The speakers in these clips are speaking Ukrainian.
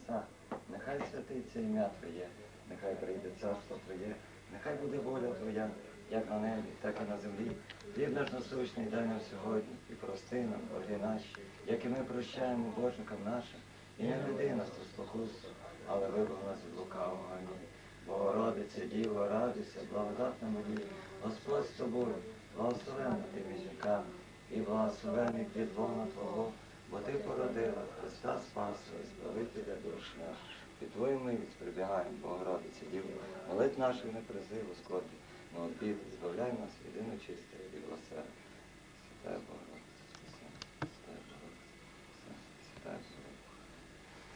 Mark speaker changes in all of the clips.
Speaker 1: небеса, нехай святиться ім'я Твоє, нехай прийде царство Твоє, нехай буде воля Твоя, як на небі, так і на землі. Хліб наш насущний дай нам сьогодні і прости нам борги наші, як і ми прощаємо Божникам нашим, і не веди нас у спокусу, але вибав нас від лукавого. Амінь. Богородице, Діво, радуйся, благодатна Марія, Господь з тобою, благословенна ти між жінками, і благословений плід лона Твого, бо ти породила Христа Спаса і Збавителя душ наших. Під Твою милість прибігаємо, Богородице, Діво, молитв наших не призи, Господи, но от біди, збавляй нас від нечисте і благословенна. Святая Богородице, спасибо. Святая Богородице, спасибо. Святая Богородице.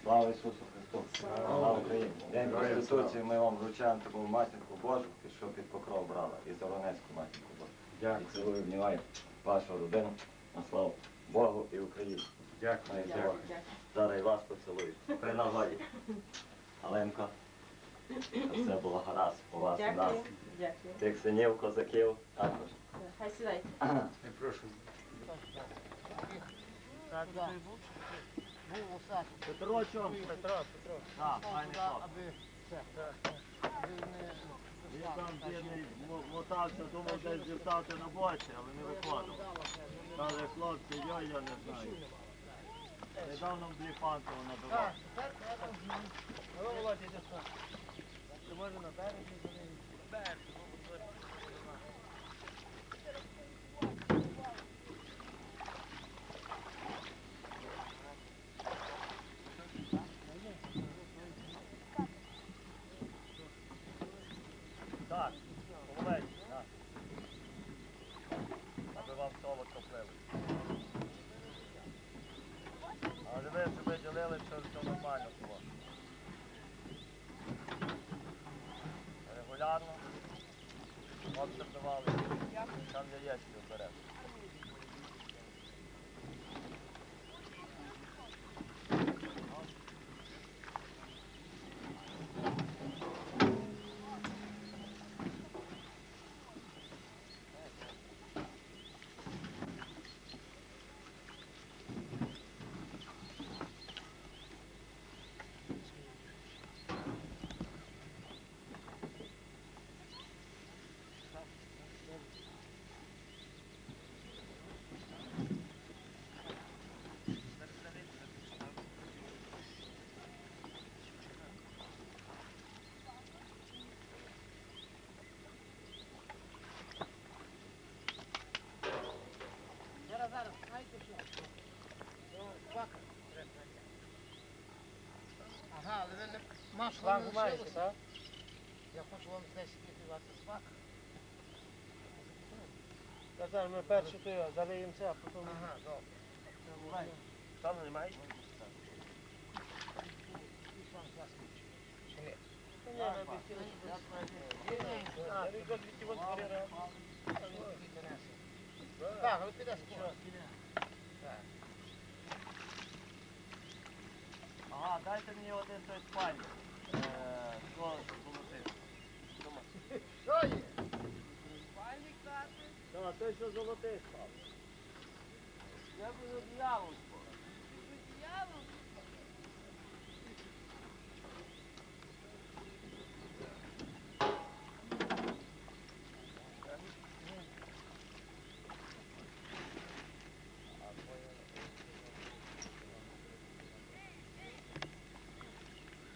Speaker 1: Слава Ісусу Христу! Слава Україні! День Конституції ми вам вручаємо таку матінку Божу, що під покров брала, і Заронецьку матінку Божу.
Speaker 2: Дякую.
Speaker 1: І цілую, обнімаю вашу родину на славу Богу і Україні.
Speaker 2: Дякую.
Speaker 1: Боже. Зараз і вас поцілую. При нагоді. Аленко, все було гаразд у вас і нас.
Speaker 3: Дякую. Дякую.
Speaker 1: Тих синів, козаків також.
Speaker 3: Хай сідайте.
Speaker 2: Я прошу.
Speaker 1: Петро чом?
Speaker 4: Петро, Петро.
Speaker 1: Так, файний хлопець. Він там бідний мо- мотався, думав десь дістати на боці, але не виходив. Каже, хлопці, я, я не знаю. Недавно в Бліфанково надавав.
Speaker 4: Ну, Володя, йди сюди. Ти може на березі
Speaker 1: Attırdım abi. Sandalye açtım. Але ви
Speaker 4: не масло не лишилося. Я хочу вам десь віддавати свак.
Speaker 5: Та зараз ми перші то залиємо це, а потім.
Speaker 4: Ага, добре.
Speaker 5: Там немає?
Speaker 4: Так, але піде скоро.
Speaker 1: Ага, дайте мені один той спальник. Е?
Speaker 4: Що є?
Speaker 1: Так, той, що золотий спав. Я буду одіяло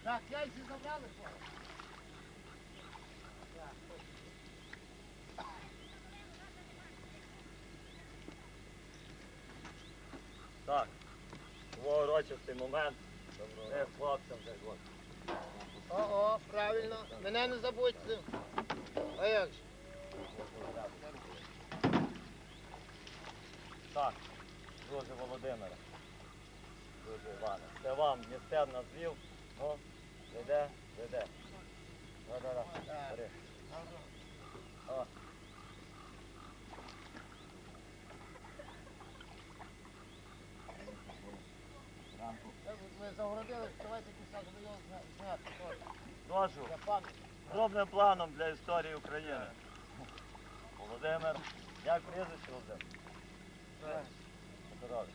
Speaker 4: Так, яйці забрали скоро. Так,
Speaker 1: урочистий момент. Ми хлопцям вже от.
Speaker 4: О, о, правильно. Мене не забудьте. А як же?
Speaker 1: Так, друже Володимире, друже Іване, це вам містер назвів, ну, веде, веде. Да-да-да,
Speaker 4: Так.
Speaker 1: бери. О.
Speaker 4: Ви загородили, давайте кусок, його зняти. теж. Для пам'яті.
Speaker 1: крупним планом для історії України. Володимир, як прізвище Володимир? Здоров'я.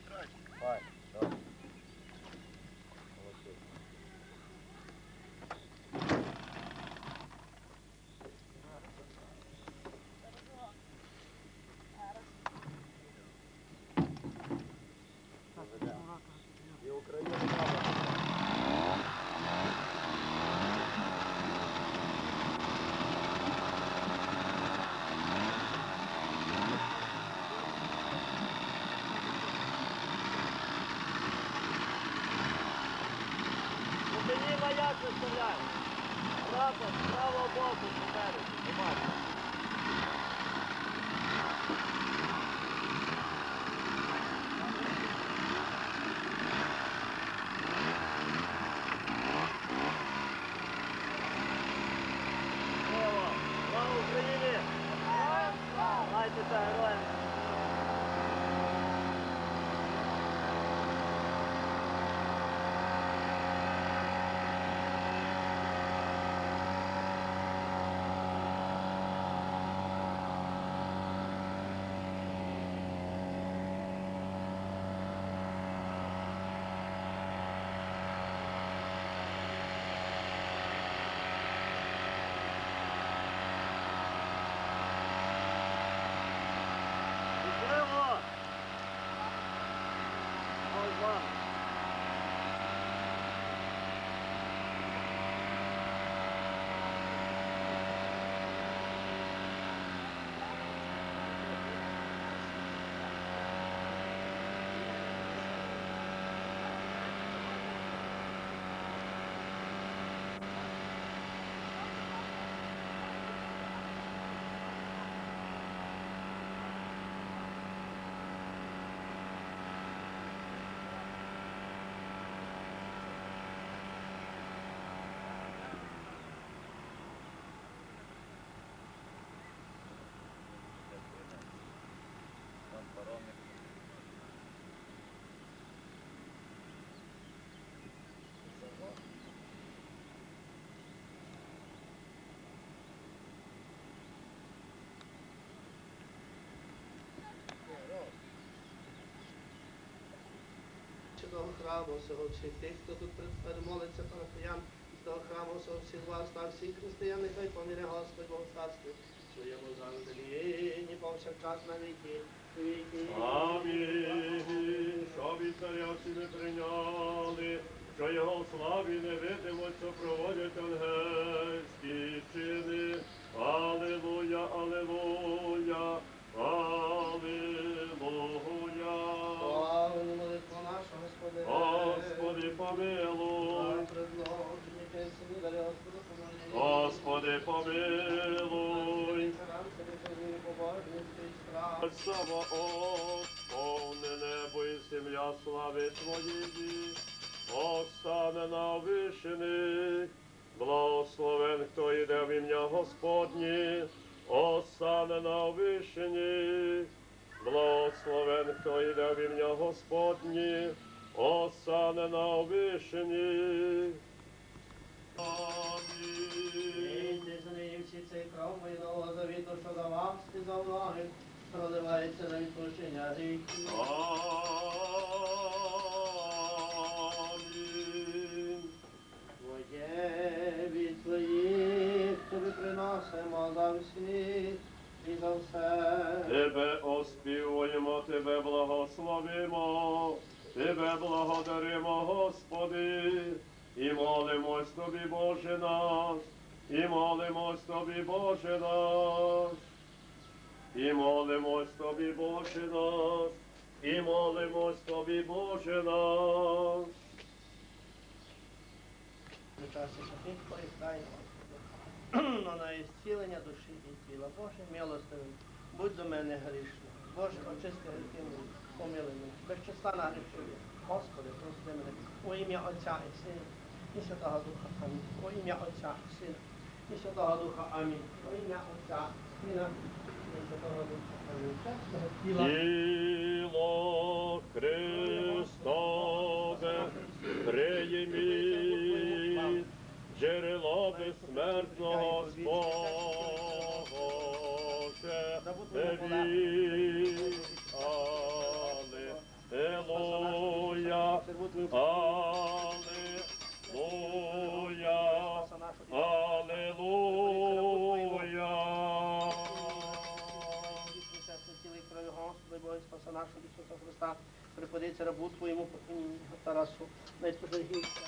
Speaker 2: Святого храму всього всіх тих, хто тут перемолиться парафіян, святого храму всього всіх вас та всіх християн, нехай поміре Господь Бог царстві, своєму завжди, ні повсякчас на віки.
Speaker 6: Амінь. Що від царя всі ми прийняли, що його славі не видимо, що проводять ангельські чини. Алілуя, алілуя, алілуя.
Speaker 2: Господи.
Speaker 6: Помилуй.
Speaker 2: Господи, помилуй.
Speaker 6: Слава повне небо і земля слави Твоєї, остане на вишини. Благословен, хто йде в ім'я Господнє, остане на вишині. Благословен, хто йде в ім'я Господнє, остане на. Амінь.
Speaker 2: Йди за неї всі цей кров мої нового завіту, що давав за мною, проливається на відпущення.
Speaker 6: Амінь.
Speaker 2: Твоє від твоїх тобі приносимо за всіх і за все.
Speaker 6: Тебе оспівуємо, Тебе благословимо, Тебе благодаримо, Господи, і молимось Тобі, Боже наш, і молимось Тобі, Боже наш, і молимось Тобі, Боже наш, і молимось Тобі, Боже наш.
Speaker 2: Причастя святих Господи. на ісцілення душі і тіла. Боже, милостивий, будь до мене грішним. Боже, очисти гріхи мої, помили мене. Без числа на грішові. Господи, прости мене. У ім'я Отця і Сина, і Святого Духа. Амінь. У ім'я Отця Сина, і Духа. Амінь. У ім'я Отця, Сина, Святого Духа. Амінь.
Speaker 6: Христове прийміть, джерело безсмертного Боже, невість. Аллилуйя, Аллилуйя,
Speaker 2: припадеться рабу Твоєму Тарасу, гірця.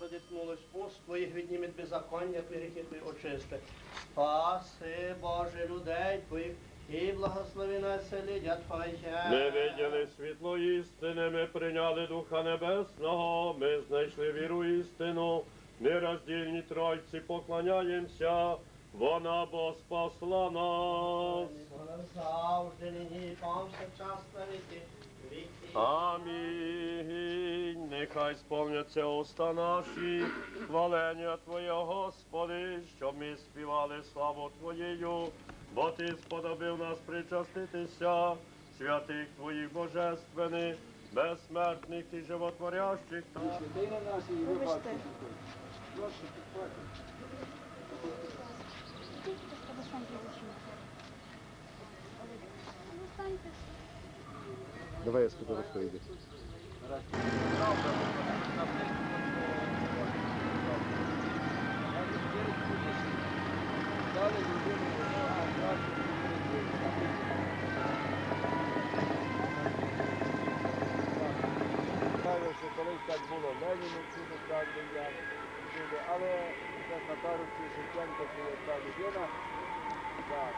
Speaker 2: Подотнулось уст Твоїх віднімет беззаконня, гріхи Твої очисти. Спаси, Боже, людей Твоїх, І благослови нас, людя Твоє.
Speaker 6: Ми виділи світло істини, ми прийняли Духа Небесного, ми знайшли віру істину, ми роздільні тройці поклоняємося, вона бо спасла нас. Амінь. Нехай сповняться уста наші, хвалення Твоє, Господи, щоб ми співали славу Твоєю, бо Ти сподобив нас причаститися, святих Твоїх божественних, безсмертних і животворящих.
Speaker 3: Вибачте.
Speaker 7: Давай я сфотографую.
Speaker 8: Знаю, що колись так було Леніну чудо чудо, але чесно кажучи, Шевченко це та людина, так,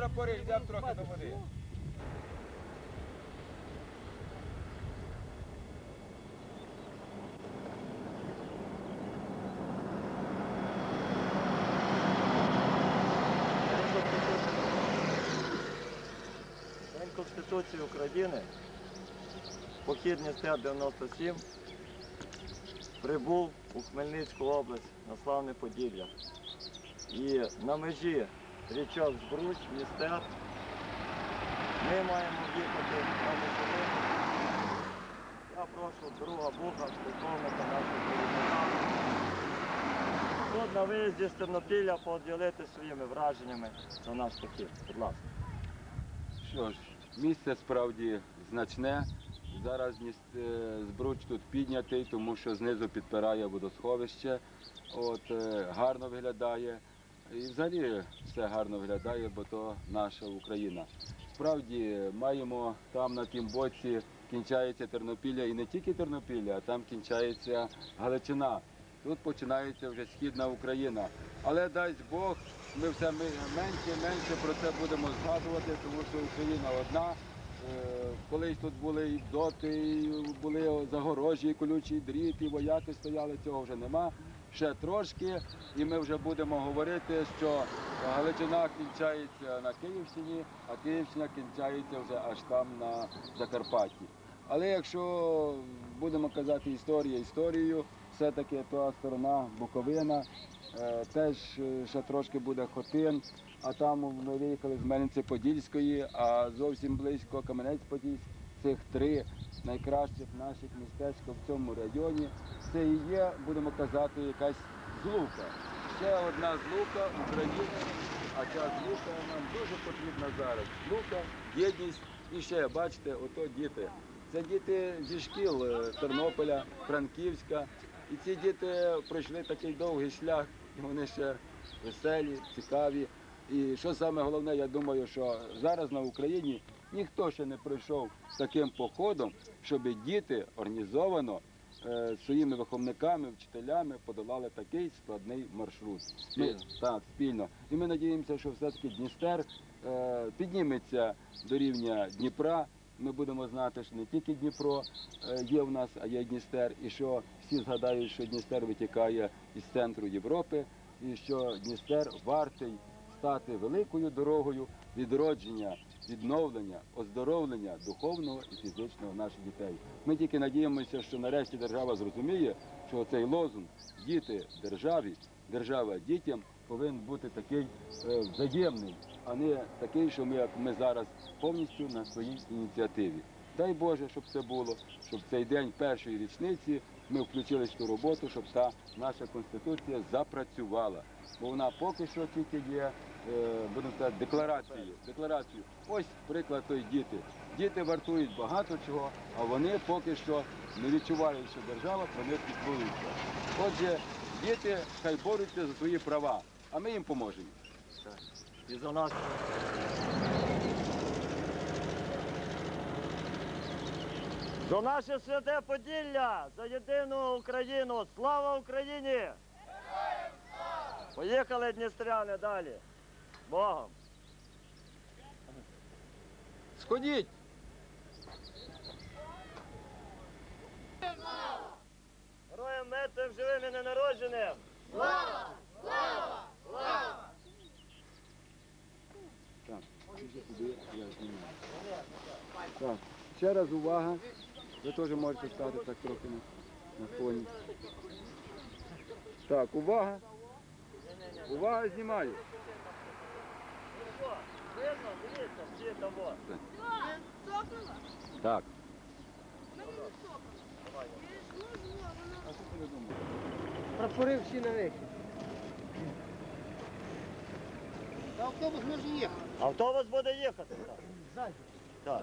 Speaker 8: прапори, йдемо трохи до води.
Speaker 1: День Конституції України, похідний стяг 97, прибув у Хмельницьку область на славне Поділля. І на межі річок Збруч, містер, ми маємо їхати на Буковину. Я прошу друга Буха, полковника нашого керівника. Тут на виїзді з Тернопілля поділитися своїми враженнями за наш похід. Будь ласка.
Speaker 9: Що ж, місце справді значне. Зараз е, збруч тут піднятий, тому що знизу підпирає водосховище. От, е, гарно виглядає. І взагалі все гарно виглядає, бо то наша Україна. Справді маємо там на тім боці кінчається Тернопілля і не тільки Тернопілля, а там кінчається Галичина. Тут починається вже східна Україна. Але дасть Бог, ми все менше і менше про це будемо згадувати, тому що Україна одна. Е, Колись тут були і доти, і були загорожі, і колючий дріт, і вояки стояли, цього вже нема. Ще трошки, і ми вже будемо говорити, що Галичина кінчається на Київщині, а Київщина кінчається вже аж там на Закарпатті. Але якщо будемо казати історія історією, все-таки та сторона Буковина, е, теж е, ще трошки буде Хотин, а там ми виїхали з Мельниці Подільської, а зовсім близько Кам'янець-Подільський. Цих три найкращих наших містечка в цьому районі, це і є, будемо казати, якась злука. Ще одна злука України, а ця злука нам дуже потрібна зараз. Злука, єдність і ще, бачите, ото діти. Це діти зі шкіл е, Тернополя, Франківська. І ці діти пройшли такий довгий шлях, і вони ще веселі, цікаві. І що саме головне, я думаю, що зараз на Україні ніхто ще не пройшов таким походом, щоб діти організовано е, своїми виховниками, вчителями подолали такий складний маршрут. Ми, так, спільно. І ми надіємося, що все-таки Дністер е, підніметься до рівня Дніпра. Ми будемо знати, що не тільки Дніпро е, є в нас, а є Дністер, і що всі згадають, що Дністер витікає із центру Європи, і що Дністер вартий стати великою дорогою відродження, відновлення, оздоровлення духовного і фізичного наших дітей. Ми тільки надіємося, що нарешті держава зрозуміє, що цей лозунг діти державі, держава дітям повинен бути такий е, взаємний, а не такий, що ми, як ми зараз повністю на своїй ініціативі. Дай Боже, щоб це було, щоб цей день першої річниці ми включились в ту роботу, щоб та наша конституція запрацювала. Бо вона поки що тільки є, е, будемо сказати, декларацією. декларацією. Ось приклад той діти. Діти вартують багато чого, а вони поки що не відчувають, що держава про них піклується. Отже, діти хай борються за свої права, а ми їм поможемо.
Speaker 1: І за нас.
Speaker 6: За наше святе Поділля, за єдину Україну. Слава Україні! Поїхали, Дністряни, далі. Богом!
Speaker 9: Сходіть!
Speaker 6: Героям мертвим, живим і ненародженим!
Speaker 9: Сюди, я знімаю. Так, ще раз увага. Ви теж можете стати так трохи на, на фоні. Так, увага. Увага, знімаю. Так.
Speaker 2: Прапори всі на вихід.
Speaker 4: Та автобус може їхати.
Speaker 6: Автобус буде їхати. Так. Так.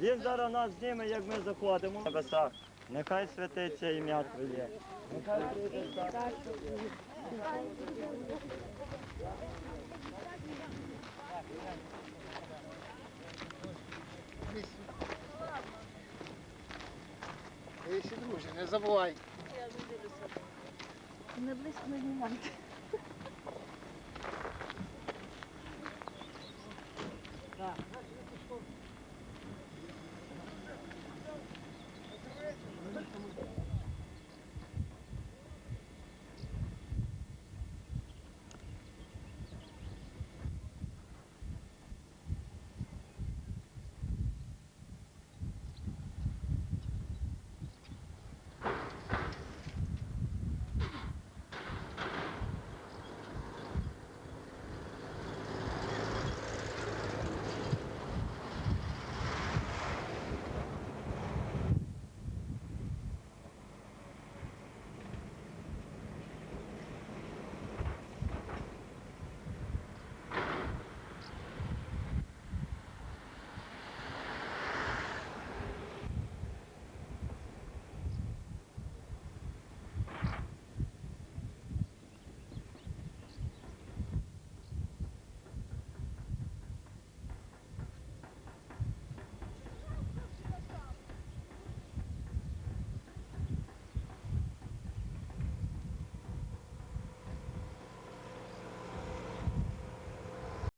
Speaker 6: Він зараз нас зніме, як ми заходимо. В небесах. Нехай святиться ім'я Твоє. Нехай Твоє.
Speaker 4: Ти не забувай.
Speaker 5: Не близько не знімайте.